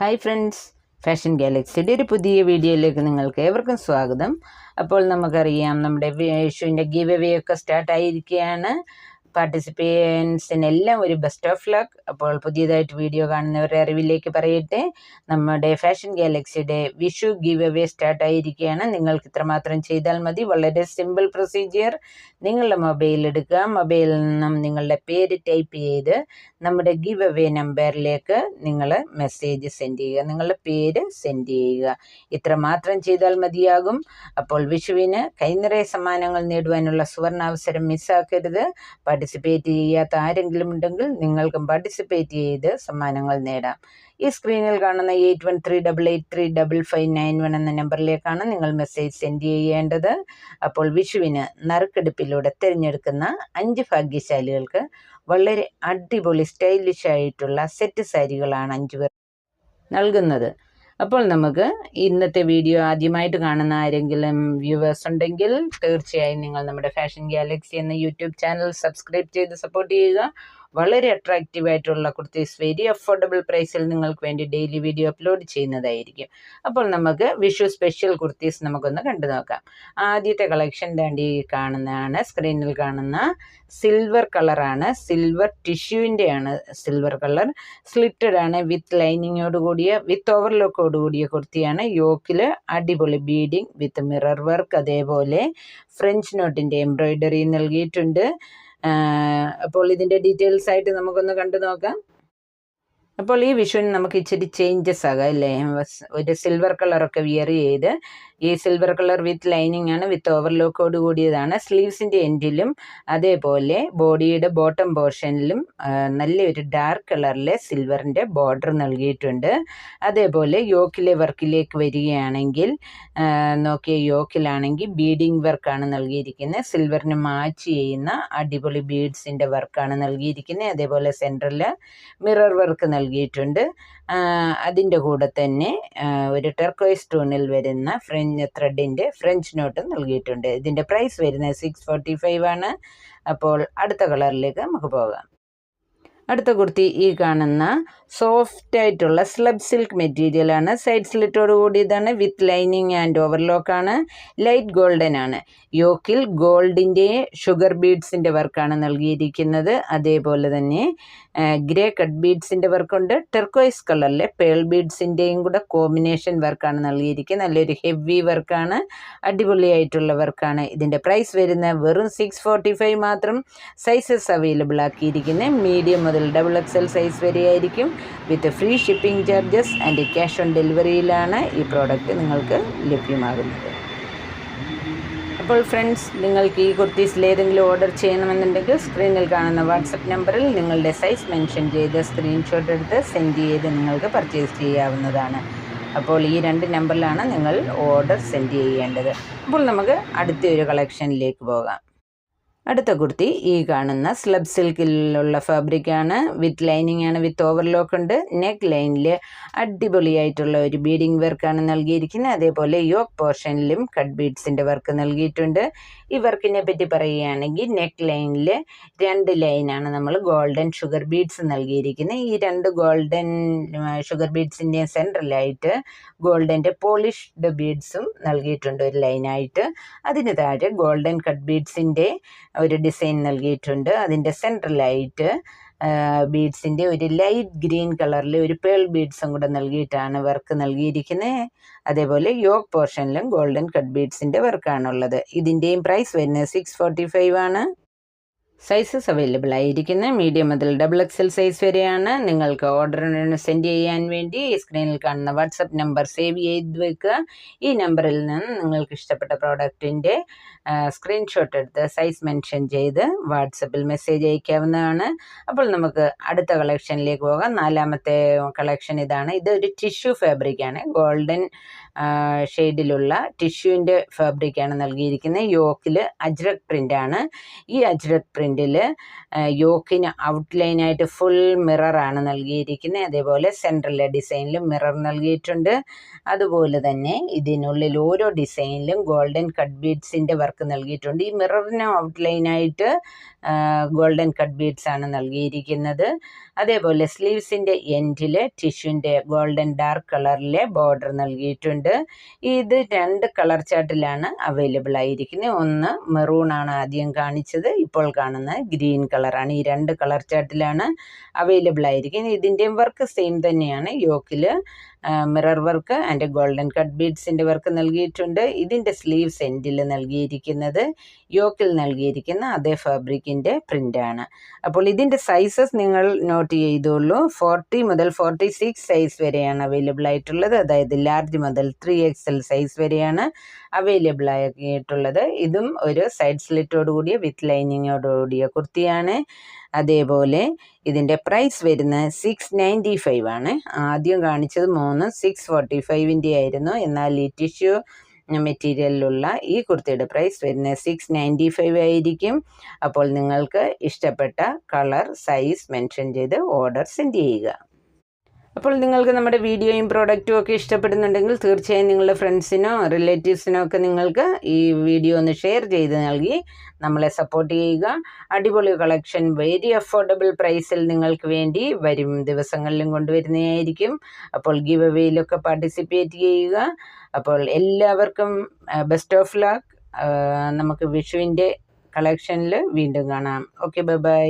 Hi friends fashion ഗാലക്സിയുടെ ഒരു പുതിയ വീഡിയോയിലേക്ക് നിങ്ങൾക്ക് ഏവർക്കും സ്വാഗതം. അപ്പോൾ നമുക്കറിയാം നമ്മുടെ വിഷുവിന്റെ ഗീവ് ഒക്കെ സ്റ്റാർട്ട് ആയിരിക്കുകയാണ്. പാർട്ടിസിപ്പേൻസിനെല്ലാം ഒരു ബെസ്റ്റ് ഓഫ് ലക്ക് അപ്പോൾ പുതിയതായിട്ട് വീഡിയോ കാണുന്നവരുടെ അറിവിലേക്ക് പറയട്ടെ. നമ്മുടെ ഫാഷൻ ഗാലക്സിയുടെ വിഷു ഗീവ് അവേ സ്റ്റാർട്ട് ആയിരിക്കുകയാണ്. നിങ്ങൾക്ക് ഇത്രമാത്രം ചെയ്താൽ മതി. വളരെ സിമ്പിൾ പ്രൊസീജിയർ നിങ്ങളുടെ മൊബൈൽ എടുക്കുക. മൊബൈലിൽ നിന്നും നിങ്ങളുടെ പേര് ടൈപ്പ് ചെയ്ത് നമ്മുടെ ഗിവ് അവേ നമ്പറിലേക്ക് നിങ്ങൾ മെസ്സേജ് സെൻഡ് ചെയ്യുക. നിങ്ങളുടെ പേര് സെൻഡ് ചെയ്യുക. ഇത്രമാത്രം ചെയ്താൽ മതിയാകും. അപ്പോൾ വിഷുവിന് കൈനിറയ സമ്മാനങ്ങൾ നേടുവാനുള്ള സുവർണാവസരം മിസ്സാക്കരുത് പാർട്ടിസിപ്പേറ്റ് ചെയ്യാത്ത ആരെങ്കിലും ഉണ്ടെങ്കിൽ നിങ്ങൾക്കും പാർട്ടിസിപ്പേറ്റ് ചെയ്ത് സമ്മാനങ്ങൾ നേടാം. ഈ സ്ക്രീനിൽ കാണുന്ന eight one three double eight three double five nine one എന്ന നമ്പറിലേക്കാണ് നിങ്ങൾ മെസ്സേജ് സെൻഡ് ചെയ്യേണ്ടത്. അപ്പോൾ വിഷുവിന് നറുക്കെടുപ്പിലൂടെ തിരഞ്ഞെടുക്കുന്ന അഞ്ച് ഭാഗ്യശാലികൾക്ക് വളരെ അടിപൊളി സ്റ്റൈലിഷ് ആയിട്ടുള്ള സെറ്റ് സാരികളാണ് അഞ്ച് പേർ നൽകുന്നത്. അപ്പോൾ നമുക്ക് ഇന്നത്തെ വീഡിയോ ആദ്യമായിട്ട് കാണുന്ന ആരെങ്കിലും വ്യൂവേഴ്സ് ഉണ്ടെങ്കിൽ തീർച്ചയായും നിങ്ങൾ നമ്മുടെ ഫാഷൻ ഗാലക്സി എന്ന യൂട്യൂബ് ചാനൽ സബ്സ്ക്രൈബ് ചെയ്ത് സപ്പോർട്ട് ചെയ്യുക. വളരെ അട്രാക്റ്റീവ് ആയിട്ടുള്ള കുർത്തീസ് വെരി അഫോർഡബിൾ പ്രൈസിൽ നിങ്ങൾക്ക് വേണ്ടി ഡെയിലി വീഡിയോ അപ്ലോഡ് ചെയ്യുന്നതായിരിക്കും. അപ്പോൾ നമുക്ക് വിഷു സ്പെഷ്യൽ കുർത്തീസ് നമുക്കൊന്ന് കണ്ടു നോക്കാം. ആദ്യത്തെ കളക്ഷൻ തേണ്ടി കാണുന്നതാണ് സ്ക്രീനിൽ കാണുന്ന സിൽവർ കളറാണ് സിൽവർ ടിഷ്യൂവിന്റെയാണ് സിൽവർ കളർ സ്ലിറ്റഡ് ആണ് വിത്ത് ലൈനിങ്ങോട് കൂടിയ വിത്ത് ഓവർലോക്കോട് കൂടിയ കുർത്തിയാണ്. യോക്കിൽ അടിപൊളി ബീഡിങ് വിത്ത് മിറർ വർക്ക് അതേപോലെ ഫ്രഞ്ച് നോട്ടിന്റെ എംബ്രോയിഡറി നൽകിയിട്ടുണ്ട്. അപ്പോൾ ഇതിന്റെ ഡീറ്റെയിൽസ് ആയിട്ട് നമുക്കൊന്ന് കണ്ടു നോക്കാം. അപ്പോൾ ഈ വിഷുവിന് നമുക്ക് ഇച്ചിരി ചേഞ്ചസ് ആകാം അല്ലേ? ഒരു സിൽവർ കളറൊക്കെ വിയർ ചെയ്ത് ഈ സിൽവർ കളർ വിത്ത് ലൈനിങ് ആണ് വിത്ത് ഓവർലോക്കോട് കൂടിയതാണ്. സ്ലീവ്സിന്റെ എൻഡിലും അതേപോലെ ബോഡിയുടെ ബോട്ടം പോർഷനിലും നല്ലൊരു ഡാർക്ക് കളറിലെ സിൽവറിന്റെ ബോർഡർ നൽകിയിട്ടുണ്ട്. അതേപോലെ യോക്കിലെ വർക്കിലേക്ക് വരികയാണെങ്കിൽ നോക്കിയ യോക്കിലാണെങ്കിൽ ബീഡിങ് വർക്കാണ് നൽകിയിരിക്കുന്നത്. സിൽവറിന് മാച്ച് ചെയ്യുന്ന അടിപൊളി ബീഡ്സിന്റെ വർക്കാണ് നൽകിയിരിക്കുന്നത്. അതേപോലെ സെന്ററിൽ മിറർ വർക്ക് നൽകിയിട്ടുണ്ട്. അതിന്റെ കൂടെ തന്നെ ഒരു ടെർക്കോയ്സ് ടൂണിൽ വരുന്ന ഫ്രഞ്ച് ത്രെഡിന്റെ ഫ്രഞ്ച് നോട്ട് നൽകിയിട്ടുണ്ട്. ഇതിന്റെ പ്രൈസ് വരുന്നത് സിക്സ് ഫോർട്ടി ഫൈവ് ആണ്. അപ്പോൾ അടുത്ത കളറിലേക്ക് നമുക്ക് പോകാം. അടുത്ത കുർത്തി ഈ കാണുന്ന സോഫ്റ്റ് ആയിട്ടുള്ള സ്ലബ് സിൽക്ക് മെറ്റീരിയലാണ് സൈഡ് സ്ലിറ്റോട് കൂടിയതാണ് വിത്ത് ലൈനിങ് ആൻഡ് ഓവർലോക്കാണ് ലൈറ്റ് ഗോൾഡൻ ആണ്. യോക്കിൽ ഗോൾഡിന്റെ ഷുഗർ ബീഡ്സിന്റെ വർക്കാണ് നൽകിയിരിക്കുന്നത്. അതേപോലെ തന്നെ ഗ്രേ കട്ട് ബീഡ്സിന്റെ വർക്കുണ്ട്. ടെർക്കോയ്സ് കളറിലെ പേൾ ബീഡ്സിന്റെയും കൂടെ കോമ്പിനേഷൻ വർക്കാണ് നൽകിയിരിക്കുന്നത്. നല്ലൊരു ഹെവി വർക്കാണ്. അടിപൊളിയായിട്ടുള്ള വർക്കാണ്. ഇതിന്റെ പ്രൈസ് വരുന്ന വെറും സിക്സ് ഫോർട്ടി ഫൈവ് മാത്രം സൈസസ് അവൈലബിൾ ആക്കിയിരിക്കുന്നത്. മീഡിയം മുതൽ double X L size വരെയായിരിക്കും. With free shipping charges and cash on ഡെലിവറിയിലാണ് ഈ പ്രോഡക്റ്റ് നിങ്ങൾക്ക് ലഭ്യമാകുന്നത്. അപ്പോൾ ഫ്രണ്ട്സ് നിങ്ങൾക്ക് ഈ കുർത്തീസിൽ ഏതെങ്കിലും ഓർഡർ ചെയ്യണമെന്നുണ്ടെങ്കിൽ സ്ക്രീനിൽ കാണുന്ന വാട്സപ്പ് നമ്പറിൽ നിങ്ങളുടെ സൈസ് മെൻഷൻ ചെയ്ത് സ്ക്രീൻഷോട്ട് എടുത്ത് സെൻഡ് ചെയ്ത് നിങ്ങൾക്ക് പർച്ചേസ് ചെയ്യാവുന്നതാണ്. അപ്പോൾ ഈ രണ്ട് നമ്പറിലാണ് നിങ്ങൾ ഓർഡർ സെൻഡ് ചെയ്യേണ്ടത്. അപ്പോൾ നമുക്ക് അടുത്തൊരു കളക്ഷനിലേക്ക് പോകാം. അടുത്ത കുർത്തി ഈ കാണുന്ന സ്ലബ് സിൽക്കിലുള്ള ഫാബ്രിക്കാണ് വിത്ത് ലൈനിങ് ആണ് വിത്ത് ഓവർലോക്ക് ഉണ്ട്. നെക്ക് ലൈനിൽ അടിപൊളിയായിട്ടുള്ള ഒരു ബീഡിങ് വർക്കാണ് നൽകിയിരിക്കുന്നത്. അതേപോലെ യോക്ക് പോർഷനിലും കട്ട് ബീഡ്സിന്റെ വർക്ക് നൽകിയിട്ടുണ്ട്. ഈ വർക്കിനെ പറ്റി പറയുകയാണെങ്കിൽ നെക്ക് ലൈനിൽ രണ്ട് ലൈനാണ് നമ്മൾ ഗോൾഡൻ ഷുഗർ ബീഡ്സ് നൽകിയിരിക്കുന്നത്. ഈ രണ്ട് ഗോൾഡൻ ഷുഗർ ബീഡ്സിന്റെ സെൻട്രലായിട്ട് ഗോൾഡന്റെ പോളിഷ്ഡ് ബീഡ്സും നൽകിയിട്ടുണ്ട് ഒരു ലൈനായിട്ട് അതിന് താഴെ ഗോൾഡൻ കട്ട് ബീഡ്സിന്റെ ഒരു ഡിസൈൻ നൽകിയിട്ടുണ്ട്. അതിന്റെ സെൻട്രലായിട്ട് ബീഡ്സിന്റെ ഒരു ലൈറ്റ് ഗ്രീൻ കളറിൽ ഒരു പേൾ ബീഡ്സും കൂടെ നൽകിയിട്ടാണ് വർക്ക് നൽകിയിരിക്കുന്നത് അതേപോലെ യോക്ക് പോർഷനിലും ഗോൾഡൻ കട്ട് ബീഡ്സിന്റെ വർക്കാണുള്ളത് ഇതിന്റെയും പ്രൈസ് വരുന്നത് സിക്സ് ഫോർട്ടി ഫൈവ് ആണ്. സൈസസ് അവൈലബിൾ ആയിരിക്കുന്ന. മീഡിയം മുതൽ ഡബിൾ എക്സൽ സൈസ് വരെയാണ് നിങ്ങൾക്ക് ഓർഡർ സെൻഡ് ചെയ്യാൻ വേണ്ടി. സ്ക്രീനിൽ കാണുന്ന വാട്സപ്പ് നമ്പർ സേവ് ചെയ്ത് വെക്കുക. ഈ നമ്പറിൽ നിന്ന് നിങ്ങൾക്ക് ഇഷ്ടപ്പെട്ട പ്രോഡക്റ്റിന്റെ സ്ക്രീൻഷോട്ട് എടുത്ത് സൈസ് മെൻഷൻ ചെയ്ത് വാട്സപ്പിൽ മെസ്സേജ് അയക്കാവുന്നതാണ്. അപ്പോൾ നമുക്ക് അടുത്ത കളക്ഷനിലേക്ക് പോകാം. നാലാമത്തെ കളക്ഷൻ ഇതാണ്. ഇത് ഒരു ടിഷ്യൂ ഫാബ്രിക്കാണ് ഗോൾഡൻ ഷെയ്ഡിലുള്ള ടിഷ്യൂവിന്റെ ഫാബ്രിക്കാണ് നൽകിയിരിക്കുന്നത് യോക്കിൽ അജ്രക് പ്രിന്റാണ് ഈ അജ്രക് പ്രിന്റ് പ്രിന്റിൽ യോക്കിന് ഔട്ട്ലൈനായിട്ട് ഫുൾ മിററാണ് നൽകിയിരിക്കുന്നത്. അതേപോലെ സെൻട്രലിലെ ഡിസൈനിലും മിറർ നൽകിയിട്ടുണ്ട്. അതുപോലെ തന്നെ ഇതിനുള്ളിൽ ഓരോ ഡിസൈനിലും ഗോൾഡൻ കട്ട് ബീഡ്സിന്റെ വർക്ക് നൽകിയിട്ടുണ്ട്. ഈ മിററിന് ഔട്ട്ലൈനായിട്ട് ഗോൾഡൻ കട്ട് ബീഡ്സ് ആണ് നൽകിയിരിക്കുന്നത്. അതേപോലെ സ്ലീവ്സിന്റെ എൻഡിൽ ടിഷ്യൂന്റെ ഗോൾഡൻ ഡാർക്ക് കളറിലെ ബോർഡർ നൽകിയിട്ടുണ്ട്. ഇത് രണ്ട് കളർ ചാർട്ടിലാണ് അവൈലബിൾ ആയിരിക്കുന്നത്. ഒന്ന് മെറൂൺ ആണ് ആദ്യം കാണിച്ചത് ഇപ്പോൾ കാണുന്ന ഗ്രീൻ കളറാണ്. ഈ രണ്ട് കളർ ചാർട്ടിലാണ് അവൈലബിൾ ആയിരിക്കുന്നത്. ഇതിന്റെയും വർക്ക് സെയിം തന്നെയാണ്. യോക്കിൽ mirror work and golden cut ബീഡ്സിന്റെ work നൽകിയിട്ടുണ്ട്. ഇതിന്റെ സ്ലീവ് എൻഡിൽ നൽകിയിരിക്കുന്നത് യോക്കിൽ നൽകിയിരിക്കുന്ന അതേ ഫാബ്രിക്കിന്റെ പ്രിന്റാണ് അപ്പോൾ ഇതിന്റെ സൈസസ് നിങ്ങൾ നോട്ട് ചെയ്തോളൂ. ഫോർട്ടി മുതൽ ഫോർട്ടി സിക്സ് സൈസ് വരെയാണ് അവൈലബിൾ ആയിട്ടുള്ളത്. അതായത് ലാർജ് മുതൽ ത്രീ എക്സ് എൽ സൈസ് വരെയാണ് അവൈലബിൾ ആയിട്ടുള്ളത്. ഇതും ഒരു സൈഡ് സ്ലിറ്റോട് കൂടിയ വിത്ത് ലൈനിങ്ങോടുകൂടിയ കുർത്തിയാണ്. അതേപോലെ ഇതിന്റെ പ്രൈസ് വരുന്നത് സിക്സ് നയന്റി ഫൈവ് ആണ്. ആദ്യം കാണിച്ചത് മൂന്ന് സിക്സ് ഫോർട്ടി ഫൈവിന്റെ ആയിരുന്നു. എന്നാൽ ഈ ടിഷ്യൂ മെറ്റീരിയലിലുള്ള ഈ കുർത്തിയുടെ പ്രൈസ് വരുന്നത് സിക്സ് നയന്റി ഫൈവ് ആയിരിക്കും. അപ്പോൾ നിങ്ങൾക്ക് ഇഷ്ടപ്പെട്ട കളർ സൈസ് മെൻഷൻ ചെയ്ത് ഓർഡർ സെൻഡ് ചെയ്യുക. അപ്പോൾ നിങ്ങൾക്ക് നമ്മുടെ വീഡിയോയും പ്രോഡക്റ്റും ഒക്കെ ഇഷ്ടപ്പെടുന്നുണ്ടെങ്കിൽ തീർച്ചയായും നിങ്ങളുടെ ഫ്രണ്ട്സിനോ റിലേറ്റീവ്സിനോ ഒക്കെ നിങ്ങൾക്ക് ഈ വീഡിയോ ഒന്ന് ഷെയർ ചെയ്ത് നൽകി നമ്മളെ സപ്പോർട്ട് ചെയ്യുക. അടിപൊളി കളക്ഷൻ വെരി അഫോർഡബിൾ പ്രൈസിൽ നിങ്ങൾക്ക് വേണ്ടി വരും ദിവസങ്ങളിലും കൊണ്ടുവരുന്നതായിരിക്കും. അപ്പോൾ ഗിവ് അവയിലൊക്കെ പാർട്ടിസിപ്പേറ്റ് ചെയ്യുക. അപ്പോൾ എല്ലാവർക്കും ബെസ്റ്റ് ഓഫ് ലക്ക് നമുക്ക് വിഷുവിന്റെ കളക്ഷനിൽ വീണ്ടും കാണാം. Okay bye bye